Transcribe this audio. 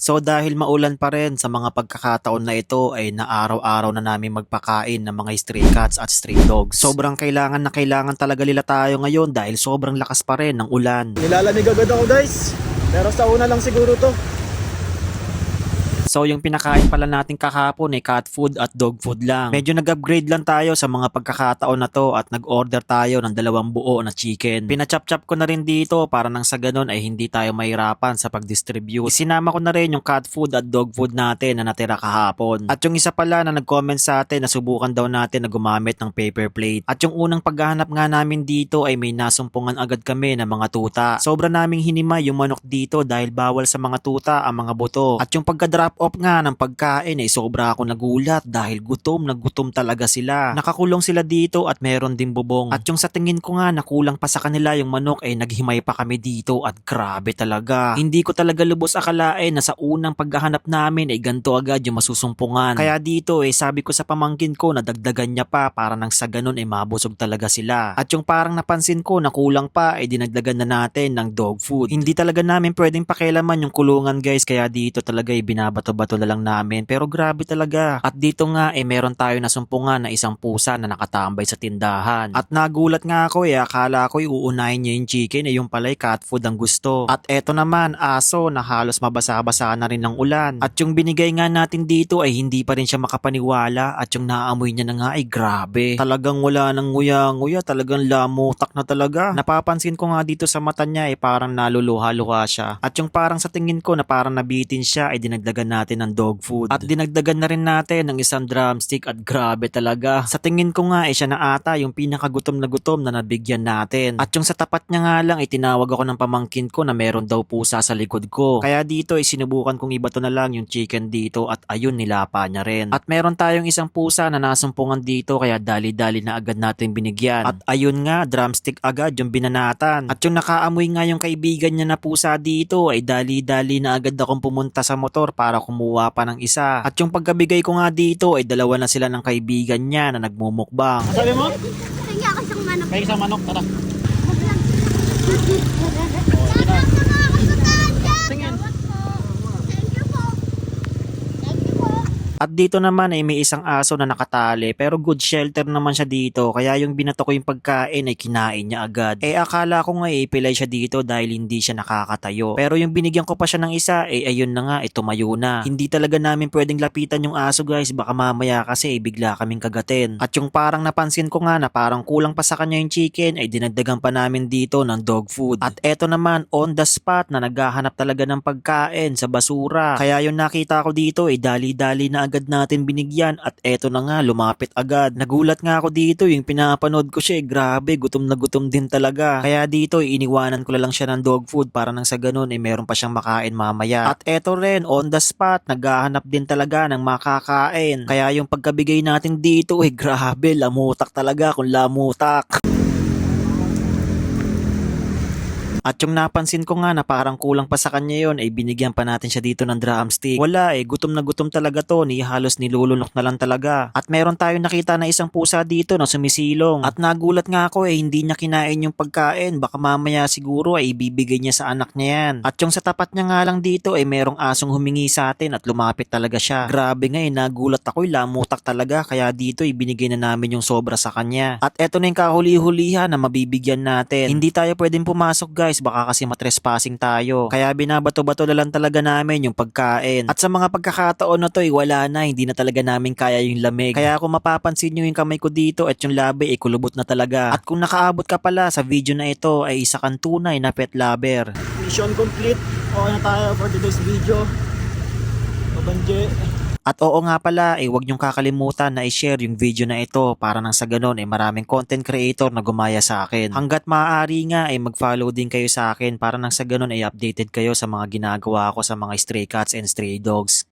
So dahil maulan pa rin sa mga pagkakataon na ito ay naaraw-araw na namin magpakain ng mga stray cats at stray dogs. Sobrang kailangan na kailangan talaga nila tayo ngayon dahil sobrang lakas pa rin ng ulan. Nilalamig agad ako guys. Pero sa una lang siguro to. So yung pinakain pala natin kahapon ay cat food at dog food lang. Medyo nag-upgrade lang tayo sa mga pagkakataon na to at nag-order tayo ng dalawang buo na chicken. Pinachop-chop ko na rin dito para nang sa ganun ay hindi tayo mahirapan sa pag-distribute. Sinama ko na rin yung cat food at dog food natin na natira kahapon. At yung isa pala na nag-comment sa atin na subukan daw natin na gumamit ng paper plate. At yung unang paghahanap nga namin dito ay may nasumpungan agad kami ng mga tuta. Sobra naming hinimay yung manok dito dahil bawal sa mga tuta ang mga buto. At yung pagka-drop off nga ng pagkain ay sobra ako nagulat dahil gutom na gutom talaga sila. Nakakulong sila dito at meron din bubong. At yung sa tingin ko nga nakulang pa sa kanila yung manok ay naghimay pa kami dito at grabe talaga. Hindi ko talaga lubos akalain na sa unang paghahanap namin ay ganto agad yung masusumpungan. Kaya dito eh sabi ko sa pamangkin ko na dagdagan niya pa para nang sa ganun ay mabusog talaga sila. At yung parang napansin ko na kulang pa ay dinagdagan na natin ng dog food. Hindi talaga namin pwedeng pakialaman yung kulungan guys kaya dito talaga ay binabato-bato na lang namin pero grabe talaga. At dito nga eh meron tayo nasumpungan na isang pusa na nakatambay sa tindahan. At nagulat nga ako eh akala ko uunahin niya yung chicken eh yung pala'y cat food ang gusto. At eto naman aso na halos mabasa-basa na rin ng ulan. At yung binigay nga natin dito ay hindi pa rin siya makapaniwala at yung naamoy niya na nga ay grabe. Talagang wala nang nguya-nguya talagang lamutak na talaga. Napapansin ko nga dito sa mata niya eh parang naluluha-luha siya. At yung parang sa tingin ko na parang nabitin siya ay dinagdagan natin ng dog food. At dinagdagan na rin natin ng isang drumstick at grabe talaga. Sa tingin ko nga eh siya na ata yung pinakagutom na gutom na nabigyan natin. At yung sa tapat niya nga lang itinawag ako ng pamangkin ko na meron daw pusa sa likod ko. Kaya dito ay sinubukan kong ibato na lang yung chicken dito at ayun nilapa niya rin. At meron tayong isang pusa na nasumpungan dito kaya dali-dali na agad natin binigyan. At ayun nga drumstick agad yung binanatan. At yung nakaamoy nga yung kaibigan niya na pusa dito ay dali-dali na agad akong pumunta sa motor para kumuha pa ng isa. At yung pagkabigay ko nga dito ay dalawa na sila ng kaibigan niya na nagmumukbang. Sabi mo? Kaya ako siyang manok. May isang manok. Tara. Tingin. At dito naman ay may isang aso na nakatali pero good shelter naman siya dito kaya yung binato ko yung pagkain ay kinain niya agad. Eh akala ko nga eh pilay siya dito dahil hindi siya nakakatayo. Pero yung binigyan ko pa siya ng isa eh ayun na nga eh tumayo na. Hindi talaga namin pwedeng lapitan yung aso guys baka mamaya kasi eh, bigla kaming kagatin. At yung parang napansin ko nga na parang kulang pa sa kanya yung chicken ay dinagdagan pa namin dito ng dog food. At eto naman on the spot na naghahanap talaga ng pagkain sa basura. Kaya yung nakita ko dito ay dali-dali na agad natin binigyan at eto na nga lumapit agad. Nagulat nga ako dito yung pinapanood ko siya eh, grabe gutom na gutom din talaga. Kaya dito eh, iniwanan ko na lang siya ng dog food para nang sa ganun eh meron pa siyang makain mamaya. At eto rin on the spot naghahanap din talaga ng makakain. Kaya yung pagkabigay natin dito eh grabe lamutak talaga kung lamutak. At yung napansin ko nga na parang kulang pa sa kanya yon ay binigyan pa natin siya dito ng drumstick. Wala eh, gutom na gutom talaga to, ni halos nilulunok na lang talaga. At meron tayong nakita na isang pusa dito na sumisilong. At nagulat nga ako eh, hindi niya kinain yung pagkain. Baka mamaya siguro ay ibibigay niya sa anak niya yan. At yung sa tapat niya nga lang dito ay merong asong humingi sa atin at lumapit talaga siya. Grabe nga eh, nagulat ako, eh, lamutak talaga. Kaya dito ibinigay na namin yung sobra sa kanya. At eto na yung kahuli-hulihan na mabibigyan natin. Hindi tayo pwedeng pumasok guys, baka kasi matrespassing tayo. Kaya binabato-bato na lang talaga namin yung pagkain. At sa mga pagkakataon na to, eh, wala na, hindi na talaga namin kaya yung lamig. Kaya kung mapapansin nyo yung kamay ko dito at yung labi, eh, kulubot na talaga. At kung nakaabot ka pala sa video na ito, ay isa kang tunay na pet lover. Mission complete. Okay na tayo for today's video. Babanje. At oo nga pala, eh, huwag niyong kakalimutan na i-share yung video na ito para nang sa ganun, eh, maraming content creator na gumaya sa akin. Hanggat maaari nga, eh, mag-follow din kayo sa akin para nang sa ganun, ay updated kayo sa mga ginagawa ko sa mga stray cats and stray dogs.